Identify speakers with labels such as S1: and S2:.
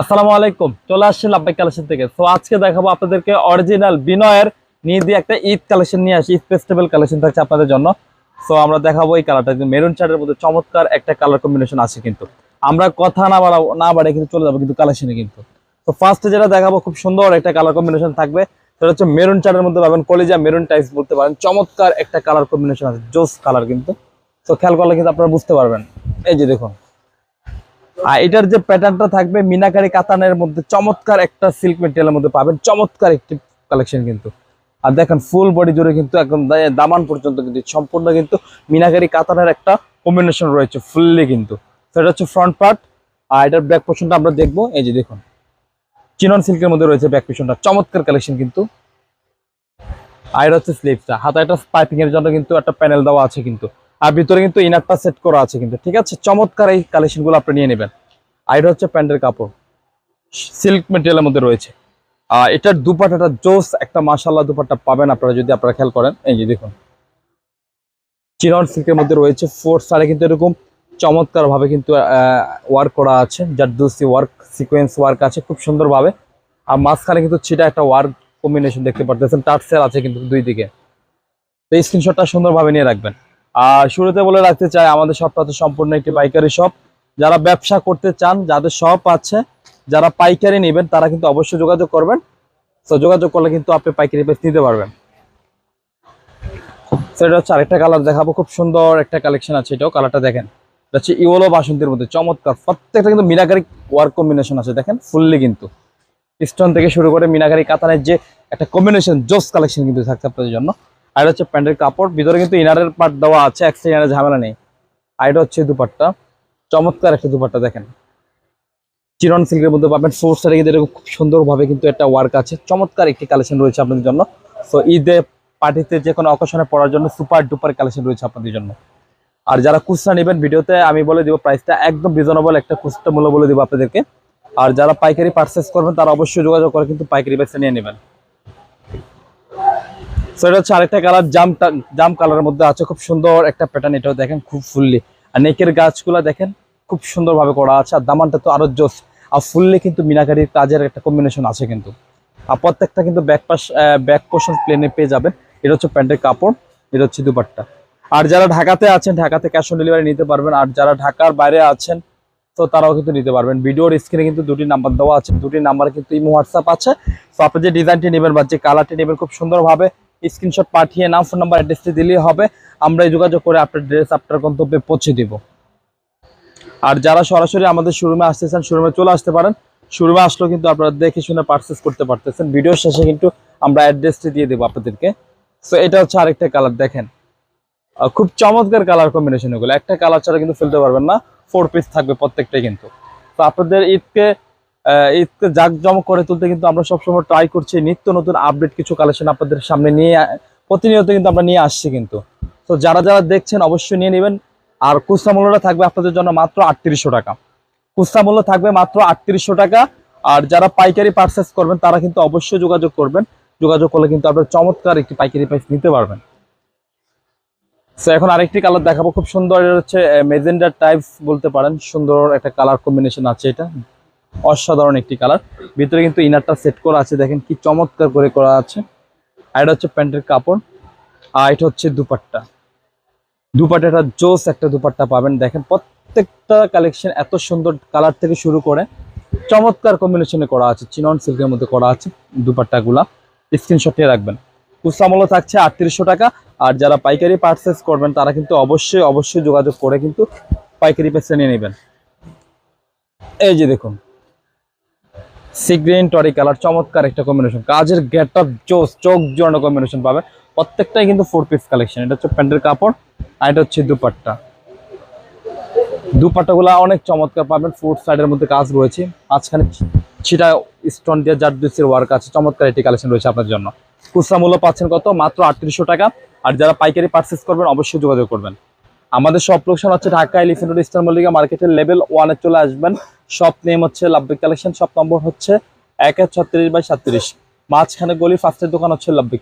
S1: আসসালামু আলাইকুম, চলে আসছি লাভবাই কালেকশন থেকে। তো আজকে দেখাবো আপনাদেরকে অরিজিনাল বিনয়ের নিয়ে দিয়ে একটা ঈদ কালেকশন নিয়ে আসি, ঈদ ফেস্টিভ্যাল কালেকশন থাকছে আপনাদের জন্য। তো আমরা দেখাবো এই কালারটা কিন্তু মেরুন চার্টের মধ্যে চমৎকার একটা কালার কম্বিনেশন আছে কিন্তু। আমরা কথা না বাড়াবো না বাড়ে কিন্তু চলে যাব কিন্তু কালেকশনে কিন্তু। তো ফার্স্টে যেটা দেখাবো, খুব সুন্দর একটা কালার কম্বিনেশন থাকবে। সেটা হচ্ছে মেরুন চার্টের মধ্যে পাবেন কলিজা মেরুন টাইপস বলতে পারেন। চমৎকার একটা কালার কম্বিনেশন আছে, জোস কালার কিন্তু। তো খেয়াল করলে কিন্তু আপনারা বুঝতে পারবেন। এই যে দেখুন আর এটার যে প্যাটার্নটা থাকবে মিনাকারি কাতানের মধ্যে চমৎকার একটা সিল্ক মেটেরিয়ালের মধ্যে পাবেন। চমৎকার একটি কালেকশন কিন্তু। আর দেখেন ফুল বডি জুড়ে কিন্তু একদম দামান পর্যন্ত কিন্তু, সম্পূর্ণ কিন্তু মিনাকারি কাতানের একটা কম্বিনেশন রয়েছে ফুললি কিন্তু। সেটা হচ্ছে ফ্রন্ট পার্ট আর এটার ব্যাক পোর্শনটা আমরা দেখব। এই যে দেখুন চিনন সিল্কের মধ্যে রয়েছে ব্যাক পোর্শনটা চমৎকার কালেকশন কিন্তু। আর এটা হচ্ছে স্লিপসটা হাতে একটা পাইপিং এর জন্য কিন্তু একটা প্যানেল দেওয়া আছে কিন্তু। আর ভিতরে কিন্তু ইনারটা সেট করা আছে কিন্তু, ঠিক আছে? চমৎকার এই কালেকশনগুলো আপনি নিয়ে নেবেন। আর এটা হচ্ছে প্যান্টের কাপড়। সিল্ক মেটেরিয়ালের মধ্যে রয়েছে। আর এটার দুপাটাটা জোস একটা মাসাল্লাহ দুপাট্টা পাবেন আপনারা যদি আপনারা খেয়াল করেন। এই যে দেখুন। চিনন সিল্কের মধ্যে রয়েছে ফোর সাইডে কিন্তু এরকম চমৎকার ভাবে কিন্তু ওয়ার্ক করা আছে। জারদুসি ওয়ার্ক সিকোয়েন্স ওয়ার্ক আছে খুব সুন্দরভাবে। আর মাঝখানে কিন্তু ছিটা একটা ওয়ার্ক কম্বিনেশন দেখতে পারতেছেন। টার্সেল আছে কিন্তু দুই দিকে। তো এই স্ক্রিনশটটা সুন্দরভাবে নিয়ে রাখবেন। আর শুরুতে বলে রাখতে চাই, আমাদের শপটা হচ্ছে সম্পূর্ণ একটি পাইকারি শপ যারা ব্যবসা করতে চান, যাদের শপ আছে, যারা পাইকারি নেবেন, তারা কিন্তু অবশ্যই যোগাযোগ করবেন। তো যোগাযোগ করলে কিন্তু আপনি পাইকারি প্রাইস নিতে পারবেন। সেটা হচ্ছে আরেকটা কালার দেখাবো, খুব সুন্দর একটা কালেকশন আছে এটাও কালারটা দেখেন। এটা হচ্ছে ইওলো বাসন্তীর মধ্যে, চমৎকার। প্রত্যেকটা কিন্তু মিনাকারি ওয়ার্ক কম্বিনেশন আছে, দেখেন ফুললি কিন্তু। স্টোন থেকে শুরু করে মিনাকারি, কাতানের যে একটা কম্বিনেশন জোস কালেকশন কিন্তু থাকছে আপনাদের জন্য। আর এটা হচ্ছে প্যান্টের কাপড়, ভিতরে কিন্তু ইনারের পার্ট দেওয়া আছে এক্সট্রা ইনারের ঝামেলা নেই। আর এটা হচ্ছে দুপাট্টা। চমৎকার একটা দুপাট্টা, দেখেন। চিরন সিল্কের মধ্যে পাবেন ফোর সাইডে কিন্তু এরকম খুব সুন্দরভাবে কিন্তু একটা ওয়ার্ক আছে। চমৎকার একটি কালেকশন রয়েছে আপনাদের জন্য। তো ঈদে পার্টিতে যে কোনো অকেশনে পড়ার জন্য সুপার ডুপার কালেকশন রয়েছে আপনাদের জন্য। আর যারা খুচরা নেবেন, ভিডিওতে আমি বলে দিব প্রাইসটা একদম রিজনেবল একটা খুচরা মূল্য বলে দিব আপনাদেরকে। আর যারা পাইকারি পারচেস করবেন, তারা অবশ্যই যোগাযোগ করে কিন্তু পাইকারি বেছে নিয়ে নেবেন। সো এটা হচ্ছে আরেকটা কালার জাম জাম কালারের মধ্যে আছে। খুব সুন্দর একটা প্যাটার্ন এটাও দেখেন, খুব ফুললি। আর নেকের গাছগুলো দেখেন, খুব সুন্দরভাবে করা আছে। আর দামানটা তো আরও জোস। আর ফুললি কিন্তু মিনাকারির কাজের একটা কম্বিনেশন আছে কিন্তু। আর প্রত্যেকটা কিন্তু ব্যাক পাশ ব্যাক পোর্শন প্লেনে পেয়ে যাবেন। এটা হচ্ছে প্যান্টের কাপড়, এটা হচ্ছে দুপাট্টা। আর যারা ঢাকাতে আছেন, ঢাকাতে ক্যাশ অন ডেলিভারি নিতে পারবেন। আর যারা ঢাকার বাইরে আছেন, তো তারাও কিন্তু নিতে পারবেন। ভিডিওর স্ক্রিনে কিন্তু দুটি নাম্বার দেওয়া আছে। দুটি নাম্বার কিন্তু ইমো হোয়াটসঅ্যাপ আছে। তো আপনি যে ডিজাইনটি নেবেন বা যে কালারটি নেবেন খুব সুন্দরভাবে স্ক্রিনশট পাঠিয়ে নাম ফোন নাম্বার অ্যাড্রেসটি দিলেই হবে। আমরা যোগাযোগ করে আপনার ড্রেস আপনার গন্তব্যে পৌঁছে দিব। আর যারা সরাসরি আমাদের শোরুমে আসতেছেন শোরুমে চলে আসতে পারেন। শোরুমে আসলেও কিন্তু আপনারা দেখে শুনে পারচেস করতে পারতেছেন। ভিডিও শেষে কিন্তু আমরা অ্যাড্রেসটি দিয়ে দেবো আপনাদেরকে। সো এটা হচ্ছে আরেকটা কালার দেখেন। খুব চমৎকার কালার কম্বিনেশন এগুলো। একটা কালার ছাড়া কিন্তু ফেলতে পারবেন না। ফোর পিস থাকবে প্রত্যেকটাই কিন্তু। তো আপনাদের ঈদকে ঈদকে জাঁকজমক করে তুলতে কিন্তু আমরা সবসময় ট্রাই করছি। নিত্য নতুন আপডেট কিছু কালেকশন আপনাদের সামনে নিয়ে, প্রতিনিয়ত কিন্তু আমরা নিয়ে আসছি কিন্তু। তো যারা যারা দেখছেন অবশ্যই নিয়ে নেবেন। আর খুচরা মূল্যটা থাকবে আপনাদের জন্য মাত্র আটত্রিশশো টাকা। খুচরা মূল্য থাকবে মাত্র আটত্রিশশো টাকা। আর যারা পাইকারি পারচেস করবেন, তারা কিন্তু অবশ্যই যোগাযোগ করবেন। যোগাযোগ করলে কিন্তু আপনার চমৎকার একটি পাইকারি প্রাইস নিতে পারবেন। সো এখন আরেকটি কালার দেখাবো। খুব সুন্দর হচ্ছে মেজেন্ডার টাইপস বলতে পারেন। সুন্দর একটা কালার কম্বিনেশন আছে এটা। অসাধারণ একটি কালার। ভিতরে কিন্তু ইনারটা সেট করা আছে, দেখেন কি চমৎকার করে করা আছে। আর এটা হচ্ছে প্যান্টের কাপড়, আর এটা হচ্ছে দুপাট্টা। দুপাট্টাটা জোস একটা দুপাট্টা পাবেন। দেখেন প্রত্যেকটা কালেকশন এত সুন্দর কালার থেকে শুরু করে চমৎকার কম্বিনেশনে করা আছে। চিনন সিল্কের মধ্যে করা আছে দুপাট্টাগুলা। স্ক্রিনশট নিয়ে রাখবেন। খুচরা মূল্য থাকছে আটত্রিশশো টাকা। আর যারা পাইকারি পারচেস করবেন, তারা কিন্তু অবশ্যই অবশ্যই যোগাযোগ করে কিন্তু পাইকারি পেসে নিয়ে নেবেন। এই যে দেখুন সিগ্রিন টরি কালার চমৎকার একটা কম্বিনেশন কাজের গেট আপ চোখ চোখ জোড়ানো কম্বিনেশন পাবে প্রত্যেকটাই কিন্তু ফোর পিস কালেকশন এটা হচ্ছে প্যান্টের কাপড় আর এটা হচ্ছে দুপাট্টা। দুপাট্টাগুলো অনেক চমৎকার পাবেন। ফোর সাইডের মধ্যে কাজ রয়েছে। মাঝখানে ছিটা স্টোন দিয়ে জার দুসের ওয়ার্ক আছে। চমৎকার একটি কালেকশন রয়েছে আপনার জন্য। খুচরা মূল্য পাচ্ছেন কত? মাত্র আটত্রিশশো টাকা। আর যারা পাইকারি পারচেস করবেন, অবশ্যই যোগাযোগ করবেন। আমাদের সব লোকেশন হচ্ছে Dhaka elephant road eastern Mallika মার্কেটের লেভেল ওয়ানে চলে আসবেন। সব নেম হচ্ছে লাভবিক কালেকশন সব নম্বর হচ্ছে এক এক ছত্রিশ বাই সাতত্রিশ মাঝখানে গলি ফার্স্টের দোকান হচ্ছে লাভবিক